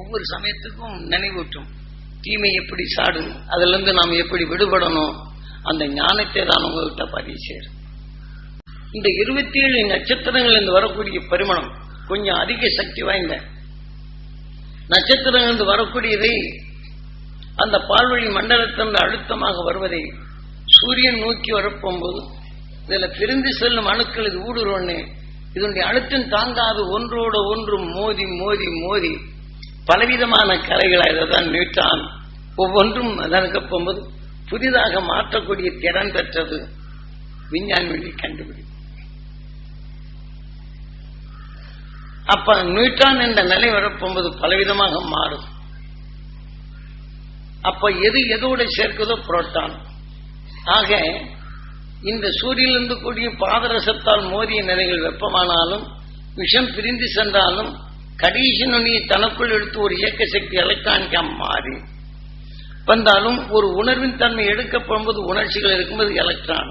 ஒவ்வொரு சமயத்துக்கும் நினைவூட்டும். தீமை எப்படி சாடும் அதுல இருந்து நாம் எப்படி விடுபடணும்? அந்த ஞானத்தை தான் உங்ககிட்ட பதிவு செய்யும் இந்த இருபத்தி ஏழு நட்சத்திரங்கள் இருந்து வரக்கூடிய பரிமணம் கொஞ்சம் அதிக சக்தி வாய்ந்த நட்சத்திரங்கள் இருந்து வரக்கூடியதை அந்த பால்வழி மண்டலத்திலிருந்து அழுத்தமாக வருவதை சூரியன் நோக்கி வரப்போகும்போது இதுல பிரிந்து செல்லும் அணுக்கள் இது ஊடுருவன்னு இதனுடைய அழுத்தம் தாங்காது ஒன்றோட ஒன்று மோதி மோதி மோதி பலவிதமான கலைகள் இதுதான் நியூட்டான் ஒவ்வொன்றும் அதற்கு போகும்போது புதிதாக மாற்றக்கூடிய திறன் பெற்றது விஞ்ஞானி கண்டுபிடி அப்ப நியூட்டான் என்ற நிலை வரப்போகும்போது பலவிதமாக மாறும். அப்ப எது எதோட சேர்க்குதோ புரோட்டான். ஆக இந்த சூரியனிலிருந்து கூடிய பாதரசத்தால் மோதிய நிலைகள் வெப்பமானாலும் விஷம் பிரிந்து சென்றாலும் கடைசி நுனியை தனக்குள் எடுத்து ஒரு இயக்க சக்தி எலக்ட்ரானிக்கா மாறி. வந்தாலும் ஒரு உணர்வின் தன்மை எடுக்கப்படும்போது உணர்ச்சிகள் இருக்கும்போது எலக்ட்ரான்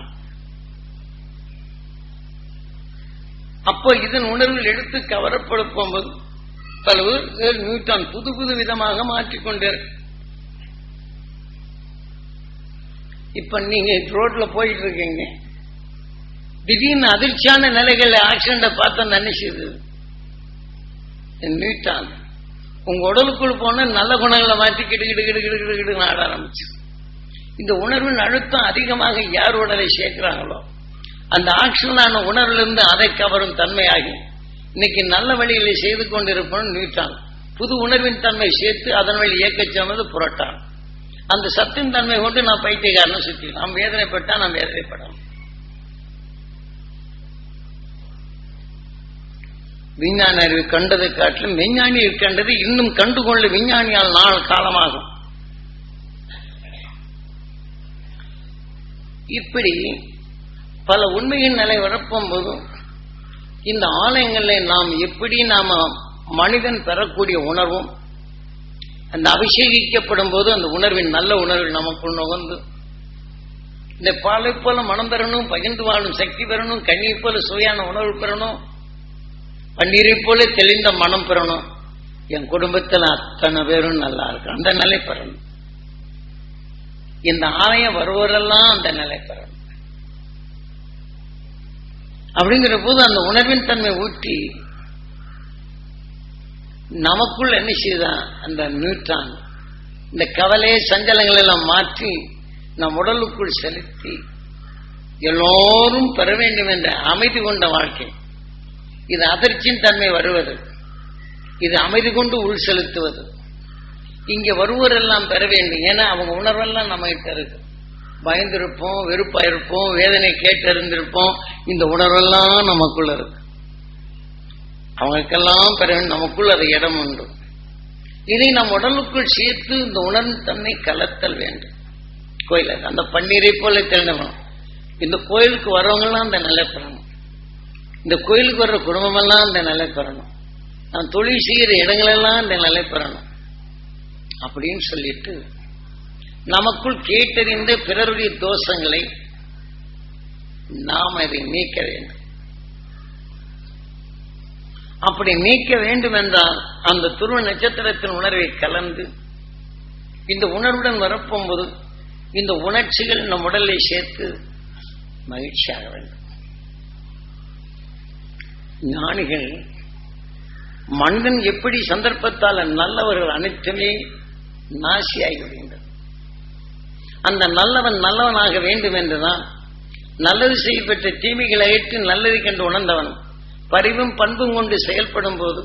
அப்போ இதன் உணர்வில் எடுத்து கவரப்படும்போது பலவர் நியூட்டான் புது புது விதமாக மாற்றிக்கொண்டே இப்ப நீங்க ரோட்ல போயிட்டு இருக்கீங்க. திடீர்னு அதிர்ச்சியான நிலைகள் ஆக்சிடென்ட பார்த்தா நினைச்சது நியூட்டான் உங்க உடலுக்குள் போன நல்ல குணங்களை மாற்றி கிடு கிடு கிடு கிடு கிடு கிடு ஆட ஆரம்பிச்சு இந்த உணர்வின் அழுத்தம் அதிகமாக யார் உடலை சேர்க்கிறாங்களோ அந்த ஆக்ஷனான உணர்விலிருந்து அதை கவரும் தன்மையாகி இன்னைக்கு நல்ல வழிகளை செய்து கொண்டிருப்போம் நியூட்டான் புது உணர்வின் தன்மை சேர்த்து அதன் வழி இயக்கச் சொன்னது புரட்டான். அந்த சத்தின் தன்மை கொண்டு நான் பைத்தியக்காரனை சுற்றி நாம் வேதனைப்பட்டா நாம் வேதனைப்படணும் விஞ்ஞான அறிவு கண்டதை காட்டிலும் விஞ்ஞானி கண்டது இன்னும் கண்டுகொள்ள விஞ்ஞானியால் நாள் காலமாகும். இப்படி பல உண்மையின் நிலை வரப்போகும்போது இந்த ஆலயங்களில் நாம் எப்படி நாம மனிதன் பெறக்கூடிய உணர்வும் அந்த அபிஷேகிக்கப்படும் போது அந்த உணர்வின் நல்ல உணர்வு நமக்கு நுகர்ந்து இந்த பாலை போல மனம் பெறணும் பகிர்ந்து வாழும் சக்தி பெறணும் கண்ணீரை போல சுவையான உணர்வு பெறணும் பன்னீரை போல தெளிந்த மனம் பெறணும். என் குடும்பத்தில் அத்தனை பேரும் நல்லா இருக்கு அந்த நிலை பெறணும். இந்த ஆலயம் வருவரெல்லாம் அந்த நிலை பெறணும். அப்படிங்கிற போது அந்த உணர்வின் தன்மை ஊட்டி நமக்குள் என்ன செய்தான் அந்த நியூட்ரான் இந்த கவலை சஞ்சலங்கள் எல்லாம் மாற்றி நம் உடலுக்குள் செலுத்தி எல்லோரும் பெற வேண்டும் என்ற அமைதி கொண்ட வாழ்க்கை. இது அதிர்ச்சியின் தன்மை வருவது. இது அமைதி கொண்டு உள் செலுத்துவது. இங்க வருவோரெல்லாம் பெற வேண்டும். ஏன்னா அவங்க உணர்வெல்லாம் நம்ம கிட்ட இருக்கு. பயந்திருப்போம் வெறுப்பா இருப்போம் வேதனை கேட்டறிந்திருப்போம். இந்த உணர்வெல்லாம் நமக்குள்ள இருக்கு. அவங்களுக்கெல்லாம் பெற வேண்டும். நமக்குள்ள அது இடம் உண்டு. இதை நம் உடலுக்குள் சேர்த்து இந்த உணர்வு தன்மை கலத்தல் வேண்டும். கோயில் அந்த பன்னீரை போல தெரிஞ்சவனும் இந்த கோயிலுக்கு வரவங்களாம் அந்த நிலை இந்த கோயிலுக்கு வர்ற குடும்பமெல்லாம் இந்த நிலை பெறணும். நான் தொழில் செய்கிற இடங்களெல்லாம் இந்த நிலை பெறணும். அப்படின்னு சொல்லிட்டு நமக்குள் கேட்டறிந்த பிறருடைய தோஷங்களை நாம் அதை நீக்க வேண்டும். அப்படி நீக்க வேண்டும் என்றால் அந்த துருவ நட்சத்திரத்தின் உணர்வை கலந்து இந்த உணர்வுடன் வரப்போகும்போது இந்த உணர்ச்சிகள் நம் உடலை சேர்த்து மகிழ்ச்சியாக வேண்டும். ஞானிகள் மனிதன் எப்படி சந்தர்ப்பத்தால் நல்லவர்கள் அனைத்துமே நாசியாகி விடுகின்றது அந்த நல்லவன் நல்லவனாக வேண்டும் என்றுதான் நல்லது செய்யப்பட்ட தீமைகளை ஏற்று நல்லதை கண்டு உணர்ந்தவன் பரிவும் பண்பும் கொண்டு செயல்படும் போது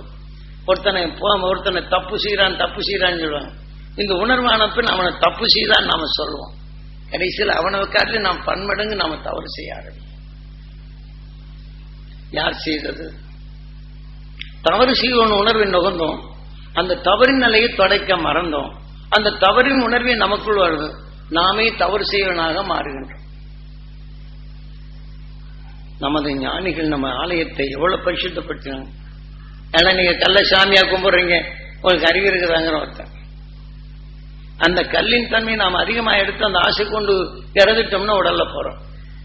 ஒருத்தனை ஒருத்தனை தப்பு செய்யறான் தப்பு செய்யறான்னு சொல்லுவாங்க. இந்த உணர்வான பின் அவனை தப்பு செய்தான் நாம சொல்லுவோம். கடைசியில் அவனை காட்டில் நாம் பன்மடங்கு நாம தவறு செய்ய ஆரம்பிக்கும் யார் செய்தது? தவறு செய்வோன்னு உணர்வை நுகர்ந்தோம். அந்த தவறின் நிலையை தொடக்க மறந்தோம். அந்த தவறின் உணர்வை நமக்குள் வருது. நாமே தவறு செய்வனாக மாறுகின்றோம். நமது ஞானிகள் நம்ம ஆலயத்தை எவ்வளவு பரிசுத்தப்படுத்தினாங்க. ஏன்னா நீங்க கல்ல சாமியா கும்பிடுறீங்க. உங்களுக்கு அறிவு இருக்கிறாங்கிற ஒருத்தன். அந்த கல்லின் தன்மை நாம் அதிகமா எடுத்து அந்த ஆசை கொண்டு இறந்துட்டோம்னா உடல்ல போறோம்.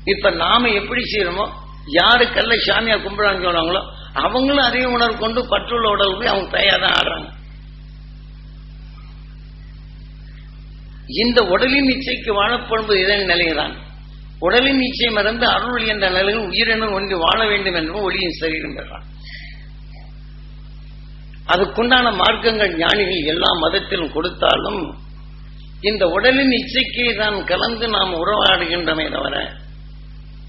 இப்ப நாம எப்படி செய்யறோமோ யாருக்கெல்லாம் சாமியா கும்பிடான்னு சொல்றாங்களோ அவங்களும் அதிக உணர்வு கொண்டு பற்றுள்ள உடல் போய் அவங்க தயார் தான் ஆடுறாங்க இந்த உடலின் இச்சைக்கு வாழப்படும்போது இதன் நிலைதான். உடலின் இச்சை மறந்து அருள் என்ற நிலையில் உயிரினும் ஒன்று வாழ வேண்டும் என்றும் ஒளியின் சரீரம் பெறான் அதுக்குண்டான மார்க்கங்கள் ஞானிகள் எல்லா மதத்திலும் கொடுத்தாலும் இந்த உடலின் இச்சைக்கே தான் கலந்து நாம் உறவாடுகின்றமே தவிர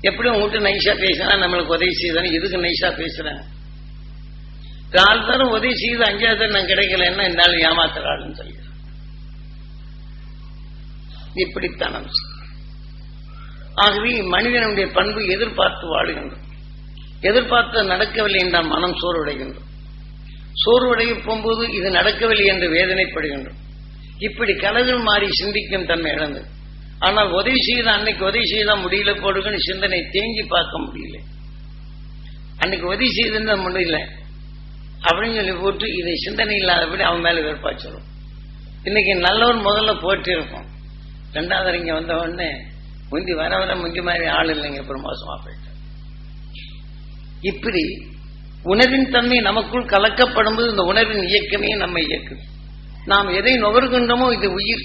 எப்படி உங்ககிட்ட நைஸா பேசினா நம்மளுக்கு உதவி செய்தானே எதுக்கு நைஸா பேசுறேன் கால் தரம் உதவி செய்து அஞ்சாவது நான் நான் கிடைக்கலன்னா என்னால் ஏமாத்துறாள்னு சொல்லிடுறேன் இப்படித்தான் ஆகவே மனிதனுடைய பண்பு எதிர்பார்த்து வாழுகின்றோம் எதிர்பார்த்து நடக்கவில்லை என்றால் மனம் சோர்வடைகின்றோம் சோர்வடைய போகும்போது இது நடக்கவில்லை என்று வேதனைப்படுகின்றோம் இப்படி கலகள் மாறி சிந்திக்கும் தன்மை இழந்து ஆனால் உதவி செய்த அன்னைக்கு உதவி செய்தா முடியல போடுங்கன்னு சிந்தனை தேங்கி பார்க்க முடியல. அன்னைக்கு உதவி செய்திருந்தா முடியல. அப்படின்னு சொல்லி போட்டு இதை சிந்தனை இல்லாதபடி அவன் மேல வெறுப்பாச்சிடும் இன்னைக்கு நல்லவர் முதல்ல போட்டு இருக்கும். ரெண்டாவது இங்க வந்த உடனே முந்தி வர வர முந்தி மாதிரி ஆள் இல்லைங்க அப்புறம் மோசமா போயிட்டு இப்படி உணர்வின் தன்மை நமக்குள் கலக்கப்படும் போது இந்த உணர்வின் இயக்கமே நம்ம இயக்குது. நாம் எதை நுகர்கின்றோமோ இது உயிர்.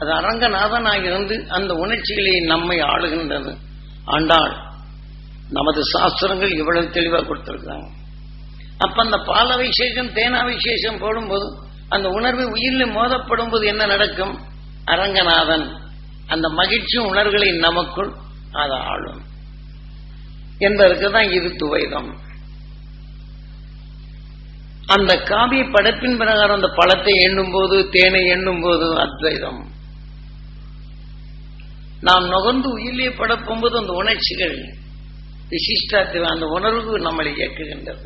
அது அரங்கநாதனாக இருந்து அந்த உணர்ச்சிகளை நம்மை ஆளுகின்றது. ஆண்டாள் நமது சாஸ்திரங்கள் இவ்வளவு தெளிவாக கொடுத்திருக்காங்க அப்ப அந்த பாலபிஷேகம் தேனாபிஷேகம் போடும்போது அந்த உணர்வு உயிரில் மோதப்படும் போது என்ன நடக்கும்? அரங்கநாதன் அந்த மகிழ்ச்சி உணர்வுகளை நமக்குள் அது ஆளும். என்பதற்கு தான் இது துவைதம். அந்த காவிய படைப்பின் பிரகாரம் அந்த பழத்தை எண்ணும் போது தேனை எண்ணும் போது அத்வைதம். நாம் நுகர்ந்து உயிரிலே படப்போம்போது அந்த உணர்ச்சிகள் விசிஷ்டாத்து அந்த உணர்வு நம்மளை இயக்குகின்றது.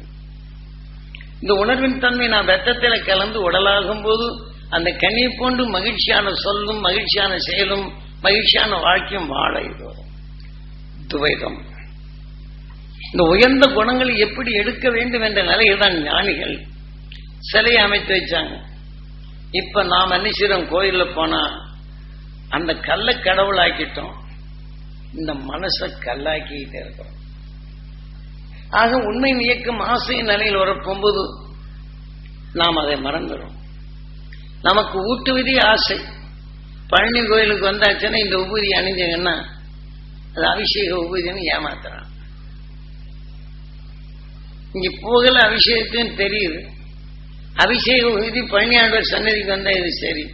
இந்த உணர்வின் தன்மை நாம் ரத்தத்தில் கலந்து உடலாகும் போது அந்த கண்ணை போன்று மகிழ்ச்சியான சொல்லும் மகிழ்ச்சியான செயலும் மகிழ்ச்சியான வாழ்க்கையும் வாழ இது துவைதம். இந்த உயர்ந்த குணங்களை எப்படி எடுக்க வேண்டும் என்ற நிலையில் தான் ஞானிகள் சிலையை அமைத்து வச்சாங்க. இப்ப நாம் என்ன செய்யறோம் கோயில்ல போனா அந்த கல்லை கடவுளாக்கிட்டோம். இந்த மனசை கல்லாக்கிட்டே இருக்கிறோம். ஆக உண்மை இயக்கம் ஆசை நிலையில் வரப்போகும்போது நாம் அதை மறந்துடும் நமக்கு ஊட்டுவதே ஆசை. பழனி கோயிலுக்கு வந்தாச்சுன்னா இந்த உபூதி அணிஞ்சங்கன்னா அது அபிஷேக உபூதின்னு ஏமாத்துறான். இங்க போகல அபிஷேகத்துன்னு தெரியுது. அபிஷேக உபூதி பழனி ஆண்டவர் சன்னதிக்கு வந்தா இது சரி.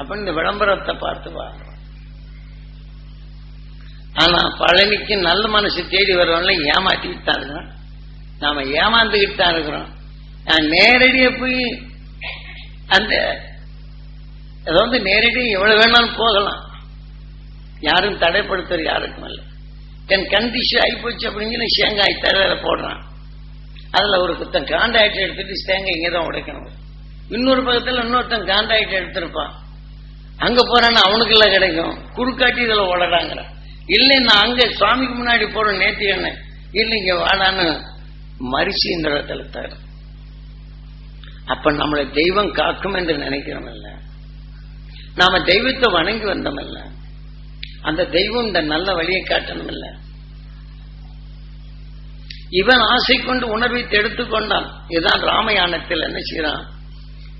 அப்ப இந்த விளம்பரத்தை பார்த்து பார்க்கிறோம் ஆனா பழனிக்கு நல்ல மனசு தேடி வருவாங்கள ஏமாத்திக்கிட்டு தான் இருக்கிறோம் நாம ஏமாந்துக்கிட்டு தான் இருக்கிறோம் நான் நேரடியா போய் அந்த அதாவது நேரடியாக எவ்வளவு வேணாலும் போகலாம். யாரும் தடைப்படுத்துறது யாருக்கும் இல்லை என் கண்டிஷன் ஆகி போச்சு அப்படிங்கிற சேங்காய் தரையில போடுறான். அதுல ஒரு குத்தன் காண்டாக்ட் எடுத்துட்டு தேங்காய் இங்கே தான் உடைக்கணும். இன்னொரு பக்கத்துல இன்னொருத்தன் காண்டாக்ட் எடுத்திருப்பான். அங்க போறான்னு அவனுக்கு எல்லாம் கிடைக்கும். குறுக்காட்டி இதுல உடறாங்கிற இல்லை நான் அங்க சுவாமிக்கு முன்னாடி போறோம் நேத்தி என்ன? இல்லைங்க வாடான்னு மரிசி இந்த இடத்துல தர அப்ப நம்மளை தெய்வம் காக்கும் என்று நினைக்கிறோம் இல்ல? நாம தெய்வத்தை வணங்கி வந்தோம் இல்ல? அந்த தெய்வம் இந்த நல்ல வழியை காட்டணும் இல்ல? இவன் ஆசை கொண்டு உணர்வை எடுத்துக்கொண்டான் இதுதான் ராமயானத்தில் என்ன செய்யறான்?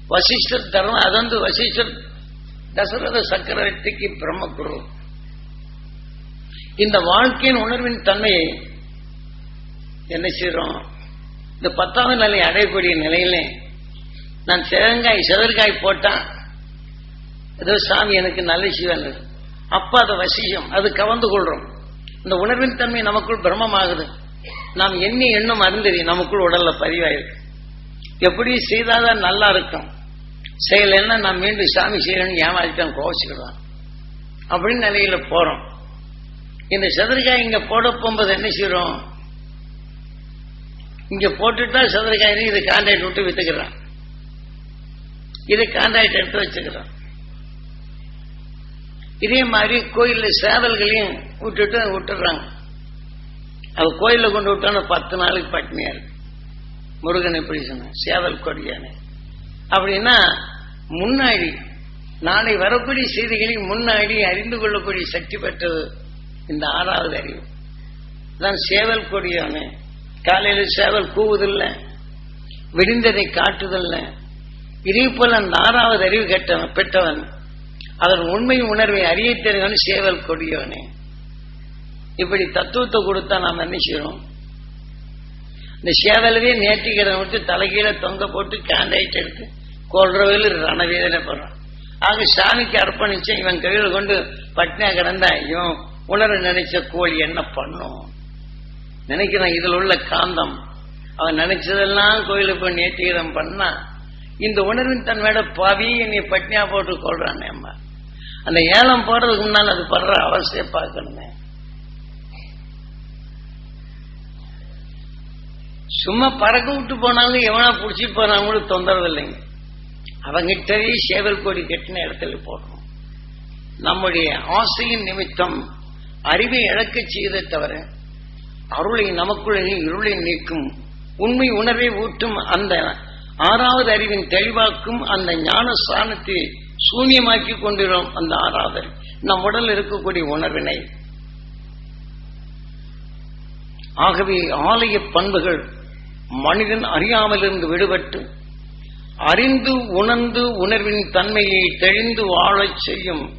வசிஷ்டர் தர்மம் வந்து வசிஷ்டர் தசரத சக்கரவர்த்திக்கு பிரம்மகுரு இந்த வாழ்க்கையின் உணர்வின் தன்மையை என்ன செய்யறோம் இந்த பத்தாவது நிலை அடையக்கூடிய நிலையிலே நான் செவங்காய் சிவர்காய் போட்டான் ஏதோ சாமி எனக்கு நல்ல சிவன் அப்ப அதை வசியம் அது கவர்ந்து கொள்றோம். இந்த உணர்வின் தன்மை நமக்குள் பிரம்மமாகுது. நாம் எண்ணி எண்ணும் அருந்தறி நமக்குள் உடல்ல பதிவாயிருக்கு. எப்படி செய்தாதான் நல்லா இருக்கும்? செயல் என்ன? நான் மீண்டும் சாமி செய்யறேன்னு ஏமாற்றிட்டான் கோவச்சுக்கிடுவான் அப்படின்னு நிலையில போறோம். இந்த செதற்காய் இங்க போட போகும்போது என்ன செய்யறோம்? இங்க போட்டுட்டா செதற்காய் இது கான்ட்ராக்ட் விட்டு வித்துக்கிறான். இது கான்ட்ராக்ட் எடுத்து வச்சுக்கிறான். இதே மாதிரி கோயில் சேவல்களையும் விட்டுட்டு விட்டுறாங்க அவ கோயில்ல கொண்டு விட்டான பத்து நாளைக்கு பட்னியா இருக்கு. முருகன் எப்படி சொன்ன சேவல் கொடியானே. அப்படின்னா முன்னாடி நாளை வரக்கூடிய செய்திகளை முன்னாடி அறிந்து கொள்ளக்கூடிய சக்தி பெற்றது இந்த ஆறாவது அறிவு. தான் சேவல் கொடியானே. காலையில சேவல் கூவுதில்ல விடிந்ததை காட்டுதல்ல. இதே போல அந்த ஆறாவது அறிவு கெட்டவன் பெற்றவன் அதன் உண்மை உணர்வை அறிய தெரிந்தவன் சேவல் கொடியவனே இப்படி தத்துவத்தை கொடுத்தா நாம் என்ன செய்யறோம் இந்த சேவலவே நேர்த்திக்கிறத விட்டு தலைகீழ தொங்க போட்டு கேண்டாயிட்டு எடுத்து கொள்றவையில் ரணவேதனை படுறான். ஆக சாமிக்கு அர்ப்பணிச்சு இவன் கையில் கொண்டு பட்னியா கிடந்தா இவன் உணர நினைச்ச கோழி என்ன பண்ணும்? நினைக்கிறான் இதில் உள்ள காந்தம். அவன் நினைச்சதெல்லாம் கோயிலுக்கு போய் நேற்றிகரம் பண்ணா இந்த உணர்வின் தன்மையோட பாவி நீ பட்னியா போட்டு கொள்றானே அம்மா. அந்த ஏலம் போடுறதுக்கு முன்னால் அது படுற அவசியம் பார்க்கணுமே. சும்மா பறக்க விட்டு போனாலும் எவனா பிடிச்சி போனாலும் தொந்தரவு இல்லைங்க. அவங்கிட்டவே சேவல் கொடி கட்டின இடத்துல போடணும் நம்முடைய ஆசையின் நிமித்தம் அறிவை இழக்கச் செய்ததை தவிர அருளை நமக்குள்ளே இருளை நீக்கும் உண்மை உணர்வை ஊட்டும் அந்த ஆறாவது அறிவின் தெளிவாக்கும் அந்த ஞான ஸ்தானத்தை சூன்யமாக்கி கொண்டிருக்கும் அந்த ஆறாவது அறிவு. நம் உடல் இருக்கக்கூடிய உணர்வினை. ஆகவே ஆலய பண்புகள் மனிதன் அறியாமலிருந்து விடுபட்டு அறிந்து உணர்ந்து உணர்வின் தன்மையை தெளிந்து வாழச் செய்யும்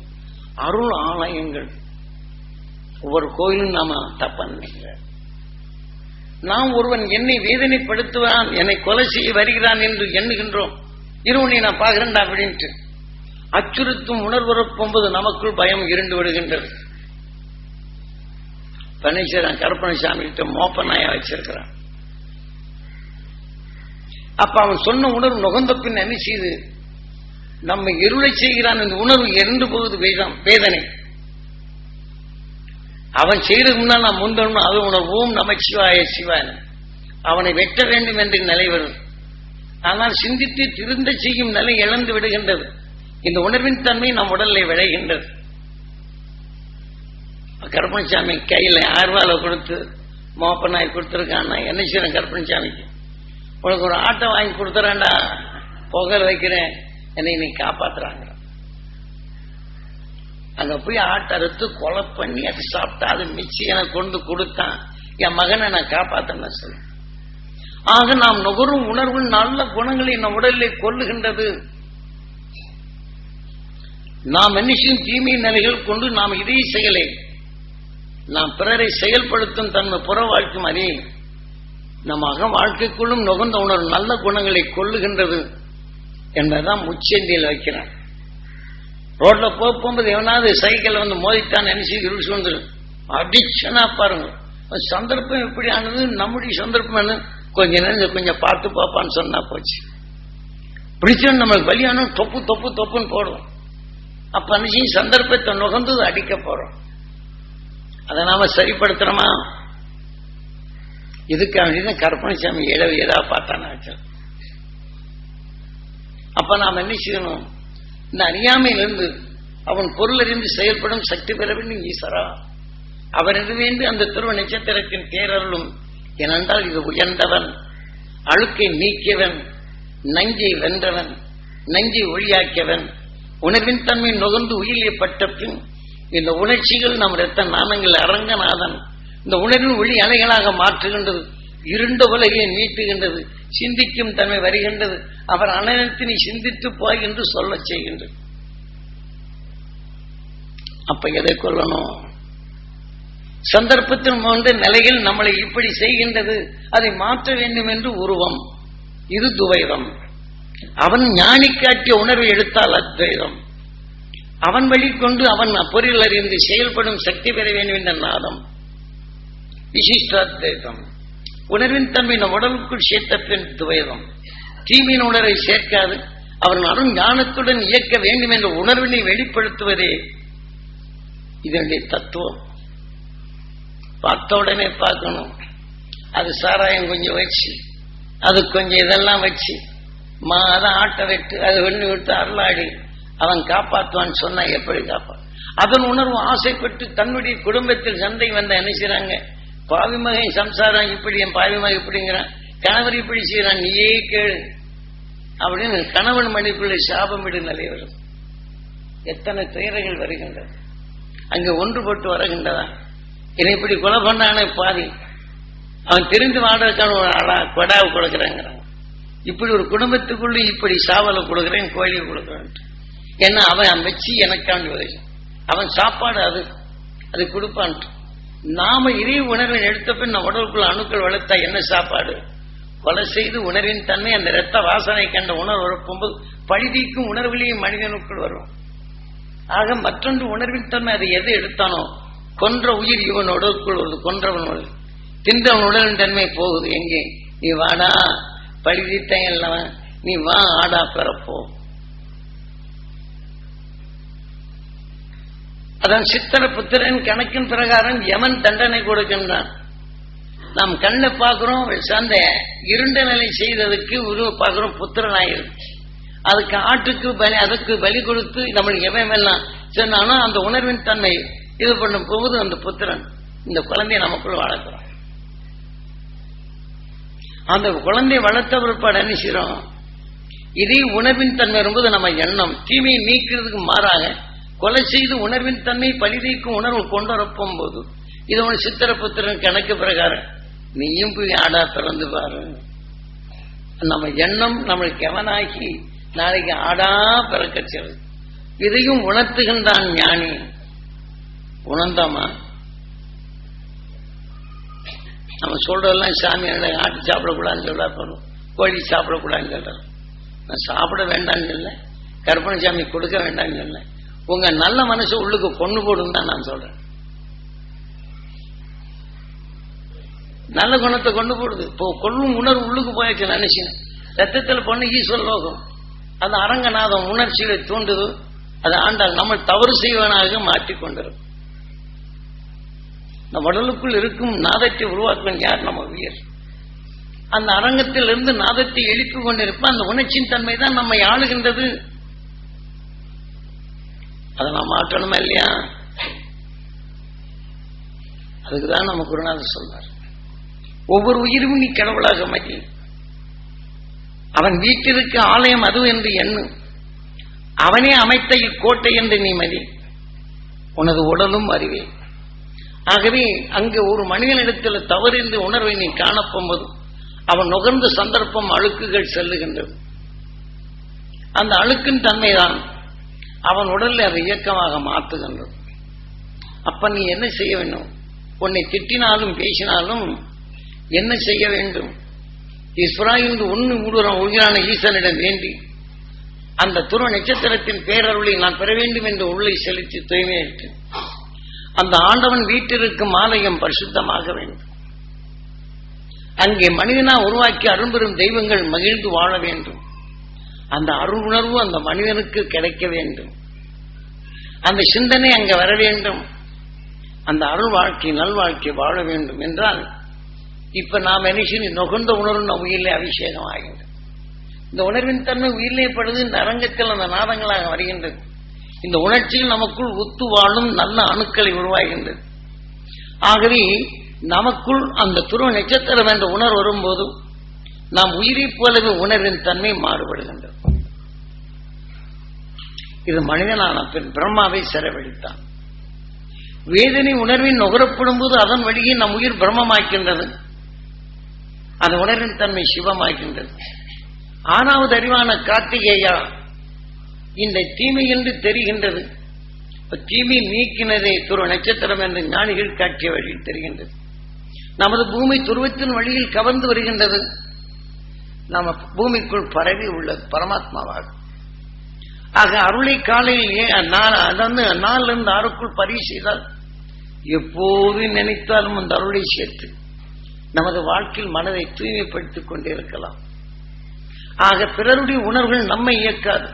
அருள் ஆலயங்கள். ஒவ்வொரு கோயிலும் நாம தப்பன் நாம் ஒருவன் என்னை வேதனைப்படுத்துவான் என்னை கொலை செய்ய வருகிறான் என்று எண்ணுகின்றோம். இருவனை நான் பார்க்கிறேன்டா அப்படின்ட்டு. அச்சுறுத்தும் உணர்வுறப்போது நமக்குள் பயம் இருண்டு விடுகின்றது. பன்னீஸ்வரன் கருப்பணசாமி கிட்ட மோப்ப நாயா வச்சிருக்கிறான். அப்ப அவன் சொன்ன உணர்வு நுகர்ந்த பின் என்ன செய்து? நம்ம இருளை செய்கிறான் இந்த உணர்வு இறந்து போகுது வேதனை. அவன் செய்யறதுக்கு முன்னால் நாம் முந்தணும் அது உணர்வோம் நமச்சிவாய சிவாயன் அவனை வெட்ட வேண்டும் என்று நிலை வரும் ஆனால் சிந்தித்து திருந்த செய்யும் நிலை இழந்து விடுகின்றது. இந்த உணர்வின் தன்மை நம் உடலில் விளைகின்றது. கருப்பணசாமி கையில் ஆர்வால கொடுத்து மோப்பனாய் கொடுத்துருக்கான்னா என்ன செய்யறேன் கருப்பணசாமிக்கு? உனக்கு ஒரு ஆட்டை வாங்கி கொடுத்துறேன்டா. புகழ் வைக்கிறேன். என்னை நீ காப்பாத்துறாங்க. அங்க போய் ஆட்டை அறுத்து கொலை பண்ணி அது சாப்பிட்டா அது மிச்சம் எனக்கு கொண்டு கொடுத்தான். என் மகனை நான் காப்பாத்தன சொல்ல ஆக நாம் நுகரும் உணர்வு நல்ல குணங்களை நம் உடலில் கொள்ளுகின்றது நாம் மனுஷன் தீமை நிலைகள் கொண்டு நாம் இதே செயலை நாம் பிறரை செயல்படுத்தும் தன்மை புற வாழ்க்கும் அறியும் நம் அக வாழ்க்கைக்குள்ளும் நுகர்ந்த உணர்வு நல்ல குணங்களை கொள்ளுகின்றது என்பதுதான் முச்சந்தியில் வைக்கிறேன். ரோட்ல போக போகும்போது எவனாவது சைக்கிள் வந்து மோதித்தான் நினைச்சு இருள் சூழ்ந்து அடிச்சனா பாருங்க. சந்தர்ப்பம் எப்படி ஆனது நம்முடைய சந்தர்ப்பம் என்ன? கொஞ்ச நேரம் கொஞ்சம் பார்த்து பார்ப்பான்னு சொன்னா போச்சு. பிடிச்சோம் நம்மளுக்கு பலியான தொப்பு தொப்பு தொப்புன்னு போடுவோம். அப்ப அன்னைக்கு சந்தர்ப்பத்தை நுகர்ந்து அடிக்க போறோம். அதை நாம சரிப்படுத்துறோமா இதுக்காக வேண்டிதான் கற்பனைசாமி ஏழவு ஏதா பார்த்தானா அப்ப நாம் என்ன செய்யணும்? இந்த அறியாமையிலிருந்து அவன் பொருள் அறிந்து செயல்படும் சக்தி பெற வேண்டும் ஈஸ்வரா. அவரது வேண்டு அந்த துருவ நட்சத்திரத்தின் தேரருளும் ஏனென்றால் இது உயர்ந்தவன் அழுக்கை நீக்கியவன் நஞ்சை வென்றவன் நஞ்சை ஒழியாக்கியவன் உணர்வின் தன்மை நுகர்ந்து உயிரியப்பட்ட பின் இந்த உணர்ச்சிகள் நம் ரத்த நாமங்கள் அரங்கநாதன் இந்த உணர்வின் ஒளி அலைகளாக மாற்றுகின்றது. இருண்ட உலகை நீட்டுகின்றது. சிந்திக்கும் தன்மை வருகின்றது. அவர் அனைத்தினை சிந்தித்து போய் என்று சொல்ல செய்கின்றது. அப்ப எதை கொள்ளணும் சந்தர்ப்பத்தின் போன்ற நிலையில் நம்மளை இப்படி செய்கின்றது. அதை மாற்ற வேண்டும் என்று உருவம். இது துவைதம். அவன் ஞானி காட்டிய உணர்வை எடுத்தால் அத்வைதம். அவன் வழி கொண்டு அவன் பொருள் அறிந்து செயல்படும் சக்தி பெற வேண்டும் என்ற நாதம். விசிஷ்டாத்வைதம் உணர்வின் தன்மை நம் உடலுக்குள் சேர்த்த பின் துவைதம். தீமையின் உணரை சேர்க்காது. அவன் அருண் ஞானத்துடன் இயக்க வேண்டும் என்ற உணர்வினை வெளிப்படுத்துவதே இதனுடைய தத்துவம். பார்த்த உடனே பார்க்கணும். அது சாராயம் கொஞ்சம் வச்சு அது கொஞ்சம் இதெல்லாம் வச்சு மா அதான் ஆட்டை வெட்டு அது வெண்ணு விட்டு அருளாடி அவன் காப்பாற்றுவான்னு சொன்னா எப்படி காப்பா அதன் உணர்வு ஆசைப்பட்டு தன்னுடைய குடும்பத்தில் சந்தை வந்த என்ன செய்றாங்க? பாவி மகன் சம்சாரம் இப்படி என் பாவி இப்படிங்கிறான். கணவர் இப்படி செய்யறான் நீயே கேளு. அப்படின்னு கணவன் மணிக்குள்ள சாபம் நிலை வரும். எத்தனை துயரங்கள் வருகின்றது. அங்க ஒன்றுபட்டு வருகின்றதா? என்னை இப்படி கொலை பண்ணானே பாதி அவன் தெரிந்து அடா கொடாவை கொடுக்குறேங்கிறான். இப்படி ஒரு குடும்பத்துக்குள்ள இப்படி சாவலை கொடுக்குறேன் கோழியை கொடுக்குறேன் ஏன்னா அவன் வச்சு எனக்காண்டி வருகிறான். அவன் சாப்பாடு அது. அது கொடுப்பான்ட்டு. நாம இதே உணர்வை எடுத்த பின் நம்ம உடலுக்குள்ள அணுக்கள் வளர்த்தா என்ன சாப்பாடு? கொலை செய்து உணர்வின் தன்மை அந்த இரத்த வாசனை கண்ட உணர்வு வரப்போகும்போது பழுதிக்கும் உணர்விலேயும் மனிதனுக்குள் வரும். ஆக மற்றொன்று உணர்வின் தன்மை அதை எது எடுத்தானோ கொன்ற உயிர் இவன் உடலுக்குள் வருது. கொன்றவன் உடல். தின்றவன் உடலின் தன்மை போகுது. எங்கே? நீ வாடா பழிதித்தான் இல்லவன். நீ வா ஆடா பிறப்போ அதான் சித்திர புத்திரன் கணக்கின் பிரகாரம் யமன் தண்டனை கொடுக்கின்றான். நாம் கண்ணை பார்க்கிறோம் சார்ந்த இருண்ட நிலை செய்ததுக்கு உருவ பார்க்கிறோம் புத்திரனாயிருக்கு அதுக்கு ஆட்டுக்கு பலி அதுக்கு பலி கொடுத்து நம்மளுக்கு எவன் எல்லாம் சொன்னானோ அந்த உணர்வின் தன்மை இது பண்ணும் போது அந்த புத்திரன் இந்த குழந்தைய நமக்குள் வளர்க்கிறோம் அந்த குழந்தைய வளர்த்த பிற்பாடு என்ன செய்யறோம்? இதே உணர்வின் தன்மை வரும்போது நம்ம எண்ணம் தீமையை நீக்கிறதுக்கு மாறாக கொலை செய்து உணர்வின் தன்மை பழிதீக்கும் உணர்வு கொண்டு வரப்போம் போது இது உன் சித்திர புத்திரன் கணக்கு பிரகாரம் நீயும் போய் ஆடா பிறந்து பாரு. நம்ம எண்ணம் நம்மளுக்கு எவனாகி நாளைக்கு ஆடா பிறக்கச்சது. இதையும் உணர்த்துகின்றான் ஞானி. உணர்ந்தாமா? நம்ம சொல்றதெல்லாம் சாமி ஆட்டு சாப்பிடக்கூடாதுன்னு சொல்றா போறோம் கோழி சாப்பிடக்கூடாதுன்னு சொல்றோம் நான் சாப்பிட வேண்டாம்னு சொல்ல. கற்பனை சாமி கொடுக்க வேண்டாம்னு சொல்ல. உங்க நல்ல மனசு உள்ளுக்கு கொண்டு போடும் தான் நான் சொல்றேன். நல்ல குணத்தை கொண்டு போடுது. இப்போ கொள்ளும் உணர்வு உள்ளுக்கு போயாச்சு நினைச்சேன். ரத்தத்தில் பொண்ணு ஈஸ்வர லோகம். அந்த அரங்கநாதம் உணர்ச்சிகளை தூண்டுது. அது ஆண்டால் நம்ம தவறு செய்வனாக மாற்றிக் கொண்டிருக்கும் நம் உடலுக்குள் இருக்கும் நாதத்தை உருவாக்கும் யார்? நம்ம உயர். அந்த அரங்கத்தில் இருந்து நாதத்தை எழுப்பி கொண்டிருப்ப அந்த உணர்ச்சியின் தன்மை தான் நம்மை ஆளுகின்றது. அதை நான் மாற்றணுமா இல்லையா? அதுக்குதான் நம்ம குருநாதர் சொல்றார். ஒவ்வொரு உயிரும் நீ கடவுளாக மதி அவன் வீட்டிற்கு ஆலயம் அது என்று எண்ணு. அவனே அமைத்த இக்கோட்டை என்று நீ மதி. உனது உடலும் அறிவே. ஆகவே அங்கு ஒரு மனிதனிடத்தில் தவறு என்று உணர்வை நீ காணப்போது அவன் நுகர்ந்த சந்தர்ப்பம் அழுக்குகள் செல்லுகின்றது அந்த அழுக்கின் தன்மைதான் அவன் உடலில் அதை இயக்கமாக மாத்துகின்றது. அப்ப நீ என்ன செய்ய வேண்டும்? உன்னை திட்டினாலும் பேசினாலும் என்ன செய்ய வேண்டும்? ஈஸ்வரா ஒன்று உண்மை உயிரான ஈசனிடம் வேண்டி. அந்த துருவ நட்சத்திரத்தின் பேரருளை நான் பெற வேண்டும் என்று உள்ளே செலுத்தி தூய்மையிட்டு அந்த ஆண்டவன் வீட்டிற்கும் ஆலயம் பரிசுத்தமாக வேண்டும். அங்கே மனிதனா உருவாக்கி அரும்பெறும் தெய்வங்கள் மகிழ்ந்து வாழ வேண்டும். அந்த அருள் உணர்வு அந்த மனிதனுக்கு கிடைக்க வேண்டும். அந்த சிந்தனை அங்க வர வேண்டும். அந்த அருள் வாழ்க்கை நல்வாழ்க்கை வாழ வேண்டும் என்றால் இப்ப நாம் என்ன நுகர்ந்த உணர்வு நம் உயிரிலே அபிஷேகம் ஆகின்றது. இந்த உணர்வின் தன்மை உயிரிலே படுது இந்த அரங்கத்தில் அந்த நாதங்களாக வருகின்றது. இந்த உணர்ச்சியில் நமக்குள் உத்து வாழும் நல்ல அணுக்களை உருவாகின்றது. ஆகவே நமக்குள் அந்த துருவ நட்சத்திரம் என்ற உணர்வு வரும்போது நாம் உயிரை போலவே உணர்வின் தன்மை மாறுபடுகின்றது. இது மனிதனான பின் பிரம்மாவை செலவழித்தான். வேதனை உணர்வின் நுகரப்படும் போது அதன் வழியே நம் உயிர் பிரம்மமாக்கின்றது. அந்த உணர்வின் தன்மை சிவமாகின்றது ஆறாவது அறிவான கார்த்திகேயா இந்த தீமை என்று தெரிகின்றது. தீமை நீக்கினதே துருவ நட்சத்திரம் என்று ஞானிகள் காட்டிய வழியில் தெரிகின்றது. நமது பூமி துருவத்தின் வழியில் கவர்ந்து வருகின்றது. நம்ம பூமிக்குள் பரவி உள்ளது பரமாத்மாவாகும். ஆக அருளை காலையில் அதாவது நாளில் இருந்து ஆறுக்குள் பதிவு செய்தால் எப்போது நினைத்தாலும் அந்த அருளை சேர்த்து நமது வாழ்க்கையில் மனதை தூய்மைப்படுத்திக் கொண்டே இருக்கலாம். ஆக பிறருடைய உணர்வுகள் நம்மை இயக்காது.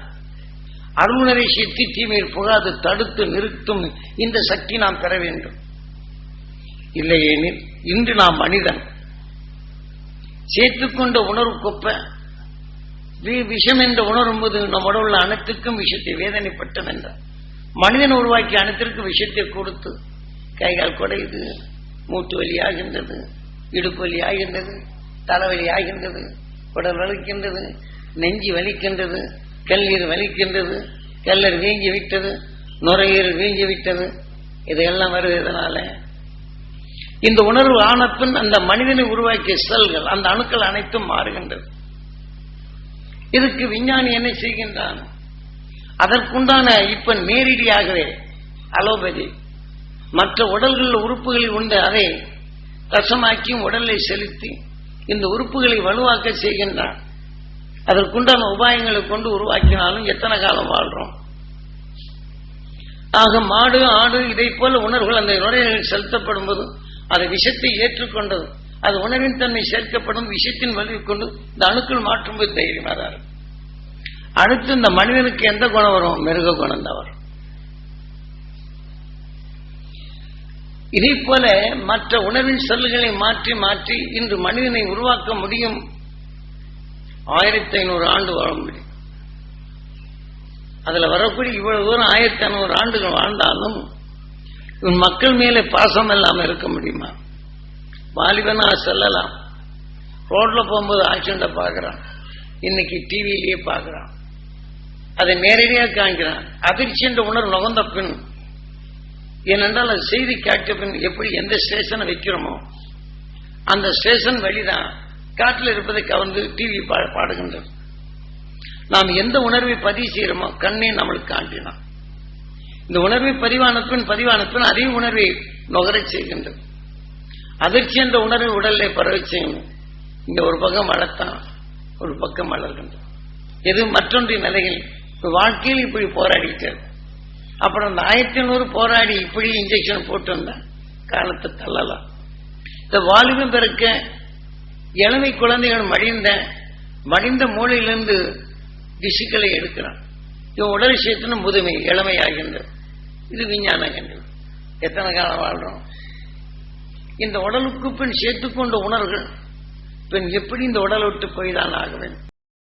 அருளுணரை சேர்த்து தீமையில் புகாது தடுத்து நிறுத்தும் இந்த சக்தி நாம் பெற வேண்டும். இல்லையேனில் இன்று நாம் மனிதன். சேர்த்துக்கொண்ட உணர்வு கொப்ப விஷம் என்று உணரும்போது போது உள்ள உடவுள்ள அனைத்துக்கும் விஷயத்தை வேதனைப்பட்டது என்றார். மனிதன் உருவாக்கி அனைத்திற்கும் விஷயத்தை கொடுத்து கைகால் குடையுது மூட்டு வலி ஆகின்றது இடுப்பு வலி ஆகின்றது தலைவலி ஆகின்றது உடல் வலிக்கின்றது நெஞ்சு வலிக்கின்றது கல்லீர் வலிக்கின்றது கல்லர் வீங்கி விட்டது நுரையீரல் வீங்கி விட்டது இதையெல்லாம் வருது இதனால இந்த உணர்வு ஆனப்பின் அந்த மனிதனை உருவாக்கிய செல்கள் அந்த அணுக்கள் அனைத்தும் மாறுகின்றது. இதுக்கு விஞ்ஞானி என்ன செய்கின்றான்? அதற்குண்டான இப்ப நேரடியாகவே அலோபதி. மற்ற உடல்கள் உறுப்புகளில் உண்டு அதை ரசமாக்கி உடலை செலுத்தி இந்த உறுப்புகளை வலுவாக்க செய்கின்றான். அதற்குண்டான உபாயங்களை கொண்டு உருவாக்கினாலும் எத்தனை காலம் வாழ்றோம்? ஆக மாடு ஆடு இதை போல உணர்வுகள் அந்த நுரையீரலில் செலுத்தப்படும் போது அது விஷத்தை ஏற்றுக்கொண்டது. அது உணவின் தன்மை சேர்க்கப்படும் விஷயத்தின் வலிவு கொண்டு இந்த அணுக்கள் மாற்றும்போது தைரியமாக தான் இருக்கும். அடுத்து இந்த மனிதனுக்கு எந்த குணம் வரும்? மிருக குணம் தான் வரும். இதே போல மற்ற உணர்வின் சொல்லுகளை மாற்றி மாற்றி இன்று மனிதனை உருவாக்க முடியும். ஆயிரத்தி ஐநூறு ஆண்டு வாழ முடியும். அதுல வரக்கூடிய இவ்வளவு தூரம் ஆயிரத்தி ஐநூறு ஆண்டுகள் வாழ்ந்தாலும் இவன் மக்கள் மேலே பாசம் இல்லாமல் இருக்க முடியுமா? வாலிபனா செல்லலாம். ரோட்ல போகும்போது ஆக்சிடென்ட பாக்குறான் இன்னைக்கு டிவியிலேயே பாக்குறான் அதை நேரடியாக காண்கிறான். அதிர்ச்சி என்ற உணர்வு நுகர்ந்த பின் ஏனென்றால் அது செய்தி கேட்ட பின் எப்படி எந்த ஸ்டேஷனை வைக்கிறோமோ அந்த ஸ்டேஷன் வழிதான் காட்டில் இருப்பதை கவர்ந்து டிவி பாடுகின்றது. நாம் எந்த உணர்வை பதிவு செய்யறோமோ கண்ணே நம்மளுக்கு காட்டினான் இந்த உணர்வை பதிவான பின் பதிவான பின் அதே உணர்வை நுகரச் செய்கின்றது. அதிர்ச்சி என்ற உணர்வு உடலில் பரவச் இங்க ஒரு பக்கம் வளர்த்தான் ஒரு பக்கம் வளர்கின்றது எது மற்றொன்றின் நிலையில் வாழ்க்கையில் இப்படி போராடிட்டார் அப்புறம் அந்த ஆயிரத்தி ஐநூறு போராடி இப்படி இன்ஜெக்ஷன் போட்டு வந்தா காலத்தை தள்ளலாம். இந்த வாலிபம் பிறக்க இளமை குழந்தைகள் மடிந்த மடிந்த மூளையிலிருந்து திசுக்களை எடுக்கிறான். இவன் உடல் விஷயத்தின முதுமை இளமை ஆகின்றது இது விஞ்ஞான கண்டு எத்தனை காலம் வாழ்றோம்? இந்த உடலுக்கு பின் சேர்த்துக்கொண்ட உணர்வுகள். பின் எப்படி இந்த உடலை விட்டு போய்தான் ஆக வேண்டும்